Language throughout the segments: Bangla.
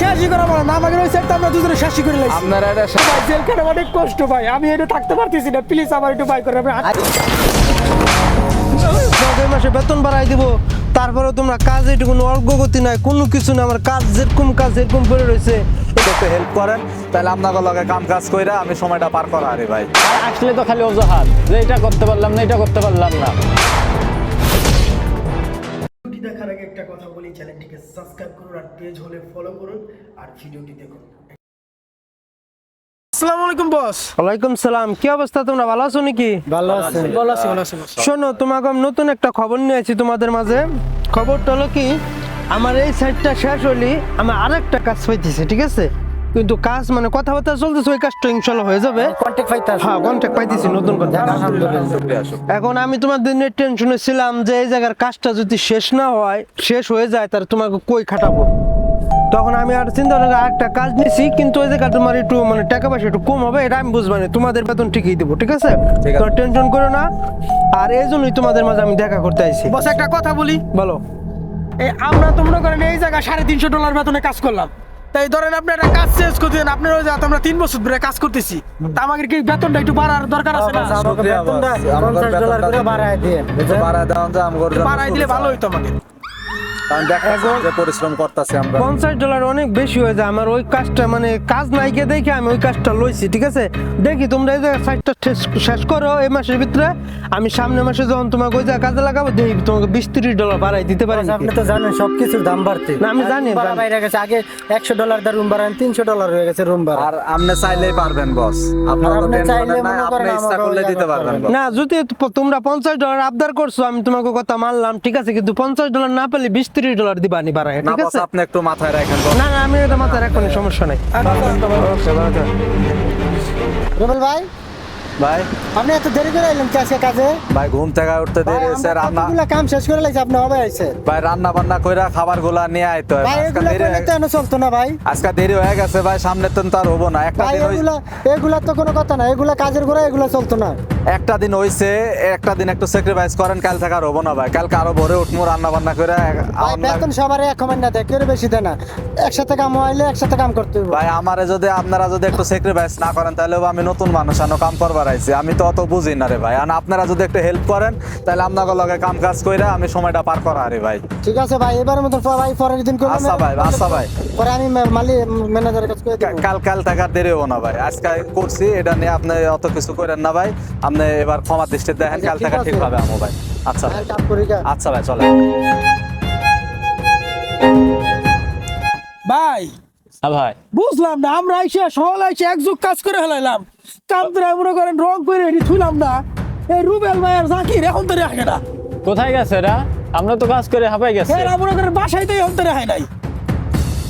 শেষই করা বলো না আমাকে ওই সেটটা আমরা দুজনে শেষই করে লাইছি। আপনারা এটা ভাই জেলখানে অনেক কষ্ট ভাই। আমি এটা থাকতে পারতেছি না। প্লিজ আমার একটু বাই করে। ছয় মাসে বেতন বাড়াই দিব তারপরে তোমরা কাজ এটুকু অগ্রগতি নাই কোনো কিছু না আমার কাজ যেরকম কাজ এরকম পড়ে রয়েছে। একটু হেল্প করেন। তাহলে আপনাদের লগে কাম কাজ কইরা আমি সময়টা পার করা আরে ভাই। আসলে তো খালি অজুহাত যে এটা করতে পারলাম না এটা করতে পারলাম না। ভিডিওটি দেখার আগে একটা কথা বলি চ্যানেলটিকে সাবস্ক্রাইব করুন আর পেজ হলে ফলো করুন আর ভিডিওটি দেখুন। আসসালামু আলাইকুম বস ওয়ালাইকুম সালাম। কি অবস্থা তোমরা? ভালো আছো নাকি? ভালো আছেন ভালো আছি ভালো আছি শোনো তোমাকে আমি নতুন একটা খবর নিয়ে আছি তোমাদের মাঝে। খবরটা হলো কি আমার এই সাইডটা শেষ হলি আমি আরেকটা কাজ পাইতেছি ঠিক আছে? কিন্তু কাজ মানে কথাবার্তা চলতেছে ওই কাজটা ইনশাল্লাহ হয়ে যাবে। হ্যাঁ কন্ট্যাক্ট পাইতেছি। নতুন কথা। শুক্রিয়া এখন আমি তোমাদের নিয়ে টেনশনে ছিলাম যে এই জায়গার কাজটা যদি শেষ না হয় শেষ হয়ে যায় তাহলে তোমাকে কই খাটাবো? তখন আমি আর চিন্তা করলাম একটা কাজ নিছি কিন্তু ওই জায়গা তোমার একটু মানে টাকা পয়সা একটু কম হবে এটা আমি বুঝব না তোমাদের বেতন ঠিকই দেবো ঠিক আছে? ঠিক আছে। তো টেনশন করো না। আর এই জন্যই তোমাদের মাঝে আমি দেখা করতে আইছি। বস একটা কথা বলি। বলো। এই আমরা তো মনে করেন এই জায়গায় সাড়ে তিনশো ডলার বেতনে কাজ করলাম। তাই ধরেন আপনি একটা কাজ চেঞ্জ করে দেন আপনার ওই যে আমরা তিন বছর ধরে কাজ করতেছি। তা আমাদের কি বেতনটা একটু বাড়ার দরকার আছে না? বেতনটা 50 ডলার করে বাড়ায় দেওয়া যায় আমগর বাড়ায় দিলে ভালো হইতো আমাদের কারণ দেখা যে পরিশ্রম করতেছি আমরা। পঞ্চাশ ডলার অনেক বেশি হয়ে যায়। আমার ওই কাজটা মানে কাজ নাইকে দেখে আমি ওই কাজটা লইছি ঠিক আছে? দেখি তোমরা এই জায়গায় সাইডটা শেষ করো এই মাসের ভিতরে। আমি সামনের মাসে যখন তোমাকে ওই জায়গায় কাজে লাগাবো দেখি তোমাকে বিশ তিরিশ ডলার বাড়াই দিতে পারি আপনি তো জানেন সবকিছুর দাম বাড়তে। না, আমি জানি, বাইরে গেছে আগে একশো ডলার দা রুম ভাড়া তিনশো ডলার হয়ে গেছে রুম ভাড়া আর আপনি চাইলেই পারবেন বস আপনার আপনি চাইলে আপনি ইচ্ছা করলে দিতে পারবেন না যদি তোমরা পঞ্চাশ ডলার আবদার করছ আমি তোমাকে কথা মানলাম ঠিক আছে? কিন্তু পঞ্চাশ ডলার না পেলে বিশ তিরিশ ডলার দিবা নি বাড়ায় ঠিক আছে? আপনি একটু মাথায় রাখেন না না আমি এটা মাথায় রাখব না, সমস্যা নাই. রুবেল ভাই? ভাই? আপনি এত দেরি করে এলেন কি আজকে কাজে? ভাই ঘুম থেকে উঠতে দেরি হয়েছে রান্না কতগুলা কাম শেষ করে লাগছে আপনি হবে আইছে ভাই রান্না বান্না কইরা খাবারগুলা নিয়ে আইতে ভাই আজকে এগুলা দেরি করলে তো এনে চলতো না ভাই। আজকে দেরি হয়ে গেছে ভাই সামনে তো আর হব না একটা দিন এগুলা এগুলা তো কোনো কথা না এগুলা কাজের করে এগুলা চলতো না। একটা দিন হইছে একটা দিন একটু স্যাক্রিফাইস করেন কাল থেকে আর হব না ভাই। কালকে আরও ভোরে উঠবো রান্না বান্না করে বেতন সবার এক কমেন্ট না দেয় কেউ বেশি দেয় না। একসাথে কাম হইলে একসাথে কাম করতে হবে ভাই আমারে যদি আপনারা যদি একটু স্যাক্রিফাইস না করেন তাহলে আমি নতুন মানুষ আনো কাম করবার আইছি। আমি তো অত বুঝি না রে ভাই। আর আপনারা যদি একটু হেল্প করেন তাহলে আপনাকে লগে কাম কাজ কইরা আমি সময়টা পার করা আরে ভাই। ঠিক আছে ভাই এবারের মতন ভাই পরের দিন করবেন আচ্ছা ভাই, আচ্ছা ভাই। পরে আমি মা- মালিক ম্যানেজারের কাছে দেব। কাল কাল আর দেরি হব না ভাই। আজকে করছি এটা নিয়ে আপনি অত কিছু করেন না ভাই। আপনি এবার ক্ষমা দৃষ্টি দেখেন কাল ঠিক থেকে। ঠিক হবে আমো ভাই। আচ্ছা। গা। আচ্ছা ভাই চলে ভাই। হ্যাঁ ভাই। বুঝলাম না আমরা এসে সকাল এসে একযুগ কাজ করে হেলাইলাম কাম করে মনে করেন রং করে এটি থুইলাম না। এই রুবেল ভাই আর জাকির এখন তো রাখে না। কোথায় গেছে এরা? আমরা তো কাজ করে হাঁপাই গেছে। এরা মনে করেন বাসায় তো এখন তো রেহাই নাই।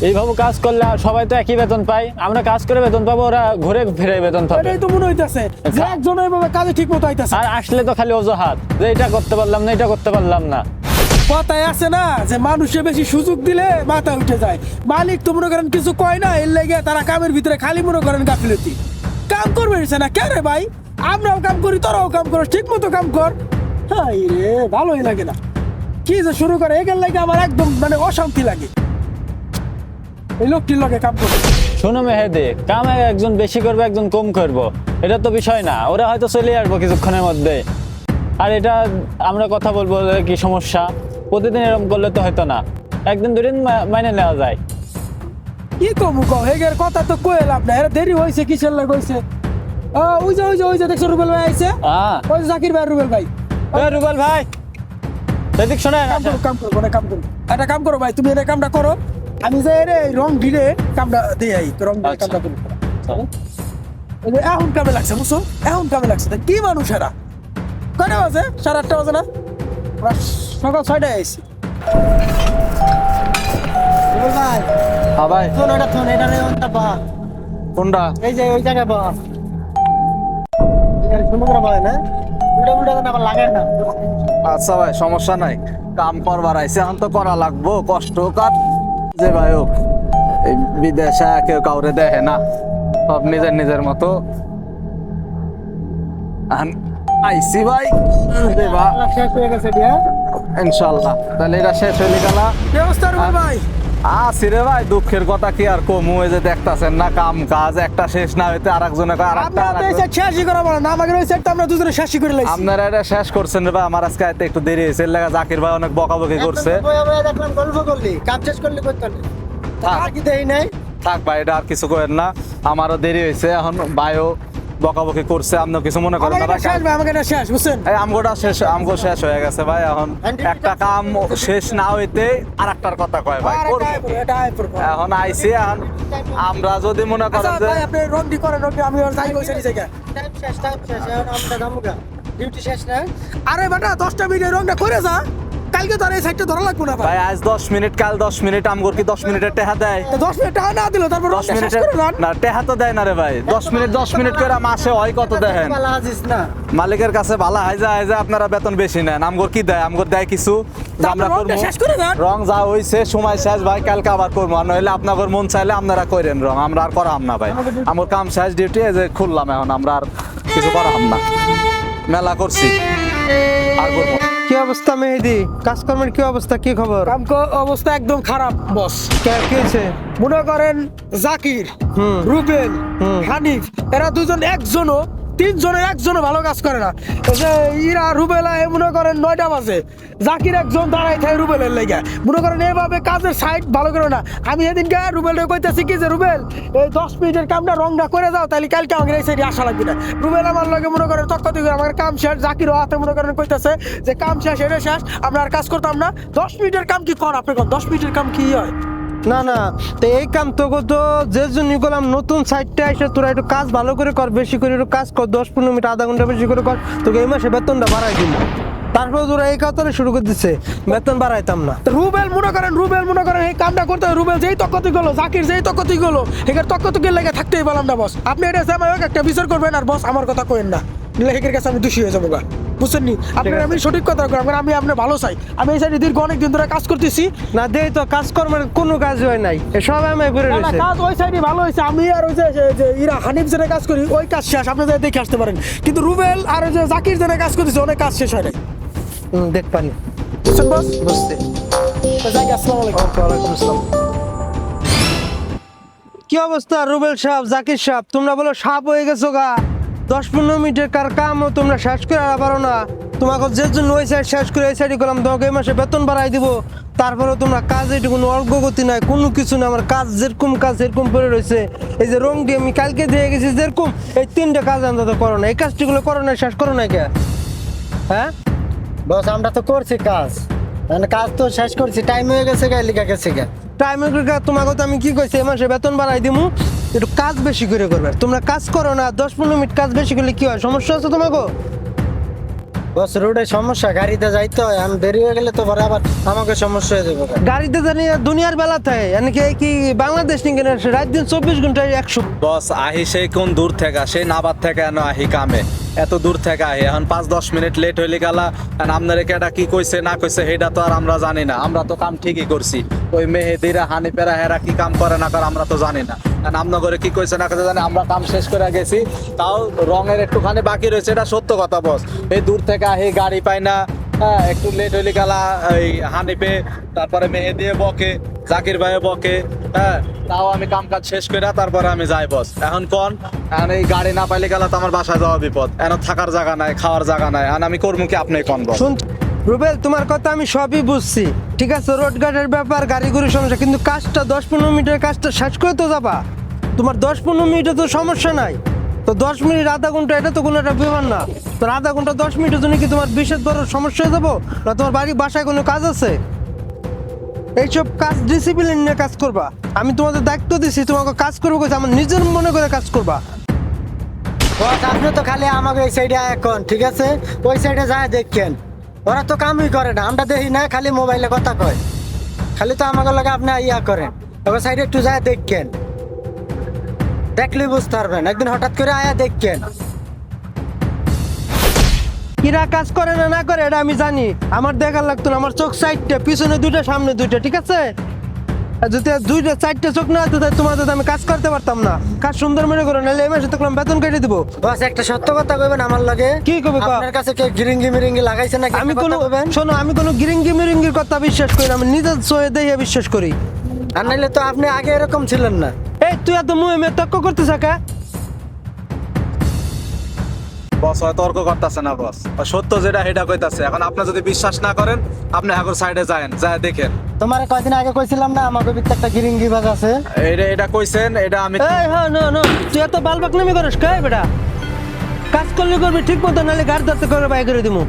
এইভাবে কাজ করলে সবাই তো একই বেতন পায়। আমরা কাজ করে বেতন পাবো ওরা ঘুরে ফিরে বেতন পাবে। এটাই তো মনে হইতেছে। যে একজন এইভাবে কাজে ঠিক মতো আইতেছে। আর আসলে তো খালি অজুহাত যে এটা করতে পারলাম না এটা করতে পারলাম না। কথায় আছে না যে মানুষে বেশি সুযোগ দিলে মাথা উঠে যায়। মালিক তো মনে করেন কিছু কয় না এর লেগে তারা কামের ভিতরে খালি মনে করেন গাফিলতি। কাম করবে না কে রে ভাই? আমরাও কাম করি তোরাও কাম করো ঠিক মতো কাম কর। হাই রে ভালোই লাগে না। কি যে শুরু করে এখান লাগে আমার একদম মানে অশান্তি লাগে। এই লোকটির লগে কাম করে? শোনো মেহেদি কাম একজন বেশি করবে একজন কম করব। এটা তো বিষয় না ওরা হয়তো চলে আসব কিছুক্ষণের মধ্যে। আর এটা আমরা কথা বলব কি সমস্যা? প্রতিদিন এরকম করলে তো হয়তো না। একদিন দুদিন মাইনে নেওয়া যায়। কি কমু কও হেগের কথা তো কয়ে লাভ না এরা দেরি হয়েছে কিসের লাগে হয়েছে? ও ওই যে ওই যে ওই যে দেখছ রুবেল ভাই আইছে? হ্যাঁ ওই জাকির ভাই রুবেল ভাই। এ রুবেল ভাই! এদিক শোনেন। কাম করো কাম করো কাম করো। একটা কাম করো ভাই তুমি এটা কামটা করো। আমি যে এর রং ভিড়ে কামটা দিয়ে আই তো রং দিয়ে আচ্ছা। কামটা করি এই যে এখন কামে লাগছে বুঝছ? এখন কামে লাগছে। তা কি মানুষ এরা? কয়টা বাজে? সাড়ে আটটা বাজে না? সকাল ছয়টায় ভাই হ্যাঁ ভাই। শোন এটা শোন এটা রে ওটা বা কোনটা? এই যে ওই জায়গায় বা এখানে সুন্দর করে না? উল্টা উল্টা যেন আবার লাগে না। আচ্ছা ভাই সমস্যা নাই। কাম করবার আইছে এখন তো করা লাগবো কষ্ট কার যে ভাই হোক এই বিদেশে কেউ কাউরে দেখে না। সব নিজের নিজের মতো। আইসি ভাই। ইনশাল্লাহ। তাহলে এটা শেষ হয়ে গেল। ভাই। আছি রে ভাই দুঃখের কথা কি আর কমু? এই যে দেখতাছেন না কাম কাজ একটা শেষ না হইতে আরেকজনে কয় আরেকটা আপনারা শেষই করা বলেন আমাদের ওই সাইডটা আমরা দুজনে শেষই করে লাইছি। আপনারা এটা শেষ করছেন রে ভাই আমার আজকে আইতে একটু দেরি হয়েছে এর লাগা জাকির ভাই অনেক বকাবকি করছে। দেখলাম গল্প করলি কাম শেষ করলি আর কি দেই নাই? থাক ভাই এটা আর কিছু করেন না আমারও দেরি হয়েছে এখন ভাইও বকাবকি করছে আপনিও কিছু মনে করেন না শেষ ভাই আমাকে শেষ বুঝছেন? এই আমগোটা শেষ আমগো শেষ হয়ে গেছে ভাই এখন। একটা কাম শেষ না হইতে আর একটার কথা কয় ভাই। এখন আইসি এখন। আমরা যদি মনে আচ্ছা করেন যে ভাই আপনি রন্ডি করেন রন্ডি আমি আর যাই বসে নিচে টাইম শেষ টাইম শেষ এখন আমরা ডিউটি শেষ না? আরে বেটা দশটা মিনিট রংটা করে যা। কালকে আর এই সাইডটা ধরা লাগবো না ভাই আজ দশ মিনিট কাল দশ মিনিট আমগোর কি দশ মিনিটের টেহা দেয়? তো দশ মিনিট টাকা না দিল তারপর দশ রংটা শেষ মিনিটের করে যান না টেহা তো দেয় না রে ভাই। দশ মিনিট দশ মিনিট করে মাসে হয় কত দেখেন? বালা আজিস না। মালিকের কাছে ভালো হাইজা হাইজা আপনারা বেতন বেশি নেন। আমগোর কি দেয়? আমগোর দেয় কিছু। আমরা করব। শেষ রং যা হইছে সময় শেষ ভাই কালকে আবার করব। আর নইলে আপনাদের মন চাইলে আপনারা করেন রং। আমরা আর করাম না ভাই। আমার কাম শেষ ডিউটি এই যে খুললাম এখন। আমরা আর কিছু করাম না। মেলা করছি। আর করব অবস্থা মেহেদি? কাজকর্মের কি অবস্থা? কি খবর? অবস্থা একদম খারাপ বস কে- কি হয়েছে? মনে করেন জাকির হুম। রুবেল। হানিফ এরা দুজন একজনও তিনজনের একজনও ভালো কাজ করে না। যে ইরা, রুবেলা মনে করেন নয়টা বাজে। জাকির একজন দাঁড়াই থাকে রুবেলের লেগে। মনে করেন এভাবে কাজের সাইড ভালো করে না। আমি এদিনকে রুবেল কইতেছি কি যে, রুবেল, এই দশ মিনিটের কামটা রংটা করে যাও তাহলে কালকে আমাকে এই সাইডে আসা লাগবে না। রুবেল আমার লগে মনে করেন তক্ক দিকে আমার কাম শেষ। জাকিরও হাতে মনে করেন কইতেছে যে, কাম শেষ এটা শেষ, আমরা আর কাজ করতাম না। দশ মিনিটের কাম কি কর, আপনি কর দশ মিনিটের কাম কি হয়? না না, তো এই কাম তো যে জন্য নতুন সাইডটা এসে তোরা একটু কাজ ভালো করে কর, বেশি করে একটু কাজ কর, দশ পনেরো মিনিট, আধা ঘণ্টা বেশি করে কর, তোকে এই মাসে বেতনটা বাড়াই তারপরে তোরা এই কাতরে শুরু করে দিচ্ছে বেতন বাড়াইতাম না। রুবেল, মনে করেন, রুবেল, মনে করেন, এই কামটা করতে রুবেল যেই তক্কতি গেলো, জাকির যেই তক্কতি গেলো এখানে তক্কতিকে লেগে থাকতেই পারলাম না, বস। আপনি এটা একটা বিচার করবেন, আর বস, আমার কথা কইেন না। লেখকের কাছে আমি দোষী হয়ে যাব গা। বুঝছেন নি? আপনার আমি সঠিক কথা করাম আমি আপনি ভালো চাই। আমি এই সাইডে দীর্ঘ অনেক দিন ধরে কাজ করতেছি। না দেই তো কাজকর্মের কোনো কাজ হয় নাই। এসব আমি করে রয়েছে। কাজ ওই সাইডে ভালো হয়েছে। আমি আর ওই যে ইরা হানিফ জেনে কাজ করি ওই কাজ শেষ। আপনি যাই দেখে আসতে পারেন। কিন্তু রুবেল আর ওই যে জাকির জেনে কাজ করতেছে অনেক কাজ শেষ হয় নাই। দেখ পানি। বুঝছেন বস? বুঝতে আসসালামু আলাইকুম। ওয়ালাইকুম আসসালাম। কি অবস্থা রুবেল সাহেব জাকির সাহেব? তোমরা বলো সাপ হয়ে গেছো গা। দশ পনেরো মিনিটের কার কামও তোমরা শেষ করে আর পারো না। তোমাকে যে জন্য ওই সাইড শেষ করে এই সাইডে করলাম তোমাকে এই মাসে বেতন বাড়াই দিব। তারপরে তোমরা কাজে একটু কোনো অগ্রগতি নাই কোনো কিছু না আমার কাজ যেরকম কাজ সেরকম পড়ে রয়েছে। এই যে রং দিয়ে আমি কালকে দিয়ে গেছি যেরকম এই তিনটা কাজ অন্তত করো না। এই কাজটিগুলো করো না শেষ করো না কে? হ্যাঁ? বস আমরা তো করছি কাজ। মানে কাজ তো শেষ করছি টাইম হয়ে গেছে গা লিখা গেছে গা। টাইমের তোমাকে তো আমি কি কইছি এই মাসে বেতন বাড়াই দিমু। একটু কাজ বেশি করে করবে। তোমরা কাজ করো না দশ পনেরো মিনিট কাজ বেশি করলে কি হয়? সমস্যা আছে তোমাকে? বস রোডে সমস্যা গাড়িতে যাইতে হয় আমি দেরি হয়ে গেলে তো পরে আবার আমাকে সমস্যা হয়ে যাবে গাড়িতে জানি দুনিয়ার বেলা থাকে মানে কি কি বাংলাদেশ নিয়ে গেলে রাত দিন চব্বিশ ঘন্টায় একশো বস আহি সেই কোন দূর থেকে? সেই নাবাদ থেকে এনো আহি কামে। এত দূর থেকে আহি। এখন পাঁচ, দশ মিনিট লেট হইলে গেলা আপনার কেটা কি কইছে, না কইছে সেটা তো আর আমরা জানি না। আমরা তো কাম ঠিকই করছি। ওই মেহেদিরা হানিপেরা হেরা কি কাম করে না করে আমরা তো জানি না। আর আমনগরে কি কইছে, না কইছে, জানি আমরা কাম শেষ করে গেছি। তাও রঙের একটুখানি বাকি রয়েছে, এটা সত্য কথা বস। এই দূর থেকে আহি, গাড়ি পাই না। হ্যাঁ একটু লেট হইলে গেলা, এই হানিপে, তারপরে মেহেদিয়ে বকে। জাকির ভাইয়ে বকে হ্যাঁ তাও আমি কাম কাজ শেষ করে তারপরে আমি যাই বস। এখন কোন? এখন এই গাড়ি না পাইলে গেলে তো আমার বাসায় যাওয়া বিপদ। এখন থাকার জায়গা নাই, খাওয়ার জায়গা নাই। এখন আমি করব কি আপনি কোন বস? শুন, রুবেল, তোমার কথা আমি সবই বুঝছি। ঠিক আছে, রোড গার্ডের ব্যাপার, গাড়ি গুড়ির সমস্যা, কিন্তু কাজটা দশ পনেরো মিনিটের কাজটা শেষ করে তো যাবা। তোমার দশ পনেরো মিনিটে তো সমস্যা নাই। তো দশ মিনিট, আধা ঘণ্টা, এটা তো কোনো একটা ব্যাপার না। তো আধা ঘণ্টা, দশ মিনিটের জন্য কি তোমার বিশেষ বড় সমস্যা হয়ে যাব? না, তোমার বাড়ি, বাসায় কোনো কাজ আছে? এইসব কাজ ডিসিপ্লিন নিয়ে কাজ করবা। আমি তোমাদের দায়িত্ব দিছি, তোমাকে কাজ করব আমার নিজের মনে করে কাজ করবা। বস, আপনি তো খালি আমাকে এই সাইডে এখন, ঠিক আছে? ওই সাইডে যায়, দেখেন। ওরা তো কামই করে না, আমরা দেখি না, খালি মোবাইলে কথা কয়। খালি তো আমাকে লাগে আপনি ইয়া করেন। ওই সাইডে একটু যায়, দেখেন। দেখলে বুঝতে পারবেন, একদিন হঠাৎ করে আয়া দেখেন। কিরা কাজ করে না না করে এটা আমি জানি। আমার দেখার লাগতো না আমার চোখ সাইডটা পিছনে দুইটা সামনে দুইটা ঠিক আছে? যদি দুইটা চারটা চোখ না হতো তাহলে তোমার আমি কাজ করতে পারতাম না। কাজ সুন্দর মনে করো নাহলে এই মাসে তখন বেতন কেটে দিব। বস একটা সত্য কথা কইবেন আমার লাগে। কি কবে আপনার কাছে কে গিরিঙ্গি মিরিঙ্গি লাগাইছে নাকি? আমি কোনো শোনো আমি কোনো গিরিঙ্গি মিরিঙ্গির কথা বিশ্বাস করি না আমি নিজের চোখে দেখে বিশ্বাস করি। আর নাইলে তো আপনি আগে এরকম ছিলেন না। এই তুই এত মুহে তক্ক করতে থাকা বস হয় তর্ক করতেছে না বস। সত্য যেটা সেটা কইতাছে। এখন আপনি যদি বিশ্বাস না করেন আপনি হাগর সাইডে যায়েন যায় দেখেন। তোমার কয়দিন আগে কইছিলাম না আমাকে ভিতরে একটা গিরিঙ্গি বাজ আছে? এটা এটা কইছেন এটা আমি এই হ্যাঁ না না। তুই এত বালবাক নামি করিস কে বেটা? কাজ করলে করবি ঠিক মতো নাহলে গাড়ি ধরতে করে বাই করে দিমু।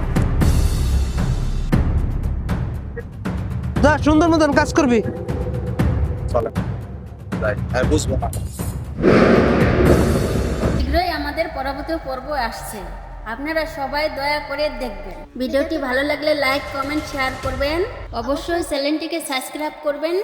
যা সুন্দর মতন কাজ করবি। চলেন। যাই আর বুঝব না। আমাদের পরবর্তী পর্ব আসছে। আপনারা সবাই দয়া করে দেখবেন। ভিডিওটি ভালো লাগলে লাইক কমেন্ট শেয়ার করবেন। অবশ্যই চ্যানেলটিকে সাবস্ক্রাইব করবেন।